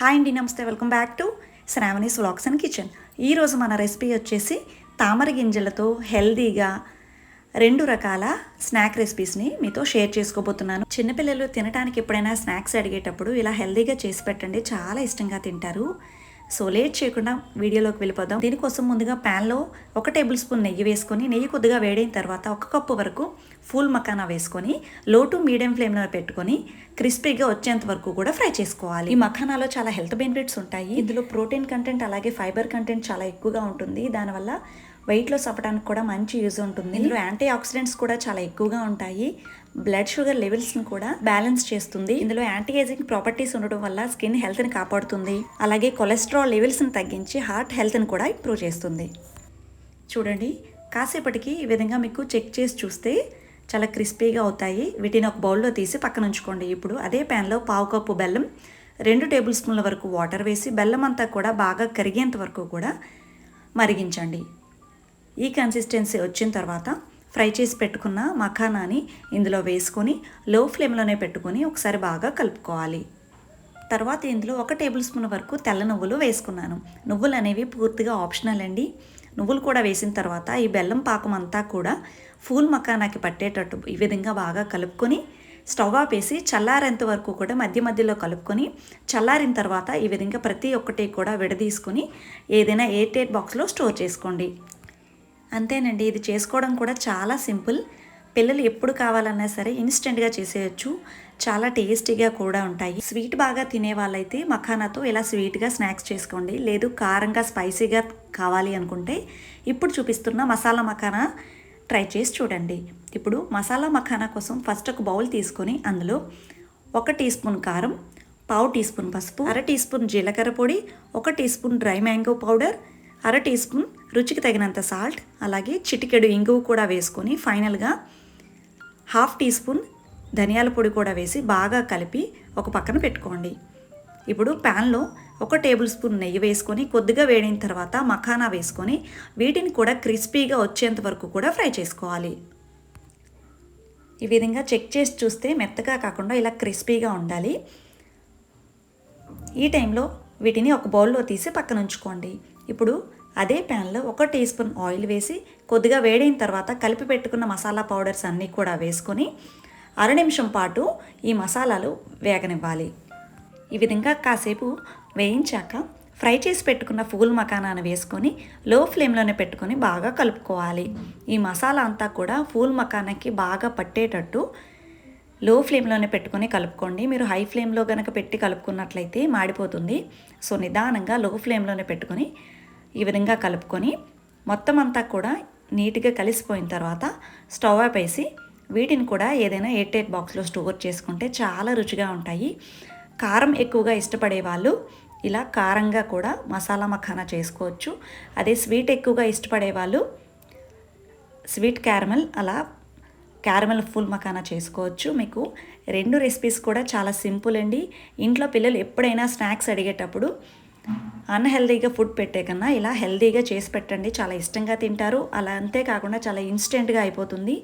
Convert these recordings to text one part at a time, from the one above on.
Hi అండి నమస్తే. Welcome back to Sravani's vlogs and kitchen. ఈరోజు మన రెసిపీ వచ్చేసి తామర గింజలతో హెల్దీగా రెండు రకాల స్నాక్ రెసిపీస్ని మీతో షేర్ చేసుకోబోతున్నాను. చిన్నపిల్లలు తినడానికి ఎప్పుడైనా స్నాక్స్ అడిగేటప్పుడు ఇలా హెల్దీగా చేసి పెట్టండి. చాలా ఇష్టంగా తింటారు. సో లేట్ చేయకుండా వీడియోలోకి వెళ్ళిపోదాం. దీనికోసం ముందుగా ప్యాన్లో ఒక టేబుల్ స్పూన్ నెయ్యి వేసుకొని నెయ్యి కొద్దిగా వేడైన తర్వాత ఒక కప్పు వరకు ఫూల్ మకానా వేసుకొని లో టు మీడియం ఫ్లేమ్లో పెట్టుకొని క్రిస్పీగా వచ్చేంత వరకు కూడా ఫ్రై చేసుకోవాలి. ఈ మఖానాలో చాలా హెల్త్ బెనిఫిట్స్ ఉంటాయి. ఇందులో ప్రోటీన్ కంటెంట్ అలాగే ఫైబర్ కంటెంట్ చాలా ఎక్కువగా ఉంటుంది. దానివల్ల వెయిట్ లాస్ అవ్వడానికి కూడా మంచి యూజ్ ఉంటుంది. ఇందులో యాంటీ ఆక్సిడెంట్స్ కూడా చాలా ఎక్కువగా ఉంటాయి. బ్లడ్ షుగర్ లెవెల్స్ని కూడా బ్యాలెన్స్ చేస్తుంది. ఇందులో యాంటీ ఏజింగ్ ప్రాపర్టీస్ ఉండడం వల్ల స్కిన్ హెల్త్ని కాపాడుతుంది. అలాగే కొలెస్ట్రాల్ లెవెల్స్ని తగ్గించి హార్ట్ హెల్త్ని కూడా ఇంప్రూవ్ చేస్తుంది. చూడండి కాసేపటికి ఈ విధంగా మీకు చెక్ చేసి చూస్తే చాలా క్రిస్పీగా అవుతాయి. వీటిని ఒక బౌల్లో తీసి పక్కన ఉంచుకోండి. ఇప్పుడు అదే ప్యాన్లో పావు కప్పు బెల్లం రెండు టేబుల్ స్పూన్ల వరకు వాటర్ వేసి బెల్లం అంతా కూడా బాగా కరిగేంత వరకు కూడా మరిగించండి. ఈ కన్సిస్టెన్సీ వచ్చిన తర్వాత ఫ్రై చేసి పెట్టుకున్న మఖానాని ఇందులో వేసుకొని లో ఫ్లేమ్లోనే పెట్టుకొని ఒకసారి బాగా కలుపుకోవాలి. తర్వాత ఇందులో ఒక టేబుల్ స్పూన్ వరకు తెల్ల నువ్వులు వేసుకున్నాను. నువ్వులు అనేవి పూర్తిగా ఆప్షనల్ అండి. నువ్వులు కూడా వేసిన తర్వాత ఈ బెల్లం పాకం అంతా కూడా ఫూల్ మకానాకి పట్టేటట్టు ఈ విధంగా బాగా కలుపుకొని స్టవ్ ఆపేసి చల్లారేంత వరకు కూడా మధ్య మధ్యలో కలుపుకొని చల్లారిన తర్వాత ఈ విధంగా ప్రతి ఒక్కటి కూడా విడదీసుకొని ఏదైనా ఎయిర్ టైట్ బాక్స్లో స్టోర్ చేసుకోండి. అంతేనండి ఇది చేసుకోవడం కూడా చాలా సింపుల్. పిల్లలు ఎప్పుడు కావాలన్నా సరే ఇన్స్టెంట్గా చేసేయచ్చు. చాలా టేస్టీగా కూడా ఉంటాయి. స్వీట్ బాగా తినే వాళ్ళైతే మఖానాతో ఇలా స్వీట్గా స్నాక్స్ చేసుకోండి. లేదు కారంగా స్పైసీగా కావాలి అనుకుంటే ఇప్పుడు చూపిస్తున్న మసాలా మఖానా ట్రై చేసి చూడండి. ఇప్పుడు మసాలా మఖానా కోసం ఫస్ట్ ఒక బౌల్ తీసుకొని అందులో ఒక టీ స్పూన్ కారం పావు టీ స్పూన్ పసుపు అర టీ స్పూన్ జీలకర్ర పొడి ఒక teaspoon dry mango powder అర టీ స్పూన్ రుచికి తగినంత సాల్ట్ అలాగే చిటికెడు ఇంగువ కూడా వేసుకొని ఫైనల్గా హాఫ్ టీ స్పూన్ ధనియాల పొడి కూడా వేసి బాగా కలిపి ఒక పక్కన పెట్టుకోండి. ఇప్పుడు ప్యాన్లో ఒక టేబుల్ స్పూన్ నెయ్యి వేసుకొని కొద్దిగా వేడిన తర్వాత మఖానా వేసుకొని వీటిని కూడా క్రిస్పీగా వచ్చేంత వరకు కూడా ఫ్రై చేసుకోవాలి. ఈ విధంగా చెక్ చేసి చూస్తే మెత్తగా కాకుండా ఇలా క్రిస్పీగా ఉండాలి. ఈ టైంలో వీటిని ఒక బౌల్లో తీసి పక్కన ఉంచుకోండి. ఇప్పుడు అదే ప్యాన్లో ఒక టీ స్పూన్ ఆయిల్ వేసి కొద్దిగా వేడైన తర్వాత కలిపి పెట్టుకున్న మసాలా పౌడర్స్ అన్నీ కూడా వేసుకొని అర నిమిషం పాటు ఈ మసాలాలు వేగనివ్వాలి. ఈ విధంగా కాసేపు వేయించాక ఫ్రై చేసి పెట్టుకున్న ఫూల్ మకానాన్ని వేసుకొని లో ఫ్లేమ్లోనే పెట్టుకొని బాగా కలుపుకోవాలి. ఈ మసాలా అంతా కూడా ఫూల్ మకానాకి బాగా పట్టేటట్టు లో ఫ్లేమ్లోనే పెట్టుకొని కలుపుకోండి. మీరు హై ఫ్లేమ్లో కనుక పెట్టి కలుపుకున్నట్లయితే మాడిపోతుంది. సో నిదానంగా లో ఫ్లేమ్లోనే పెట్టుకొని ఈ విధంగా కలుపుకొని మొత్తం అంతా కూడా నీట్గా కలిసిపోయిన తర్వాత స్టవ్ ఆపేసి వీటిని కూడా ఏదైనా ఎయిట్ ఎయిట్ బాక్స్లో స్టోర్ చేసుకుంటే చాలా రుచిగా ఉంటాయి. కారం ఎక్కువగా ఇష్టపడే వాళ్ళు ఇలా కారంగా కూడా మసాలా మఖానా చేసుకోవచ్చు. అదే స్వీట్ ఎక్కువగా ఇష్టపడే వాళ్ళు స్వీట్ క్యారమల్ అలా క్యారమల్ ఫుల్ మకానా చేసుకోవచ్చు. మీకు రెండు రెసిపీస్ కూడా చాలా సింపుల్ అండి. ఇంట్లో పిల్లలు ఎప్పుడైనా స్నాక్స్ అడిగేటప్పుడు అన్హెల్దీగా ఫుడ్ పెట్టే కన్నా ఇలా హెల్దీగా చేసి పెట్టండి. చాలా ఇష్టంగా తింటారు. అలా అంతేకాకుండా చాలా ఇన్స్టెంట్గా అయిపోతుంది.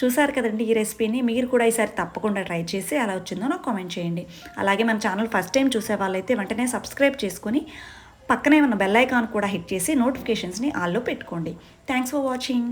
చూసారు కదండి ఈ రెసిపీని. మీరు కూడా ఈసారి తప్పకుండా ట్రై చేసి అలా వచ్చిందో నాకు కామెంట్ చేయండి. అలాగే మన ఛానల్ ఫస్ట్ టైం చూసే వాళ్ళైతే వెంటనే సబ్స్క్రైబ్ చేసుకొని పక్కనే ఉన్న బెల్ ఐకాన్ కూడా హిట్ చేసి నోటిఫికేషన్స్ని ఆల్లో పెట్టుకోండి. Thanks for watching.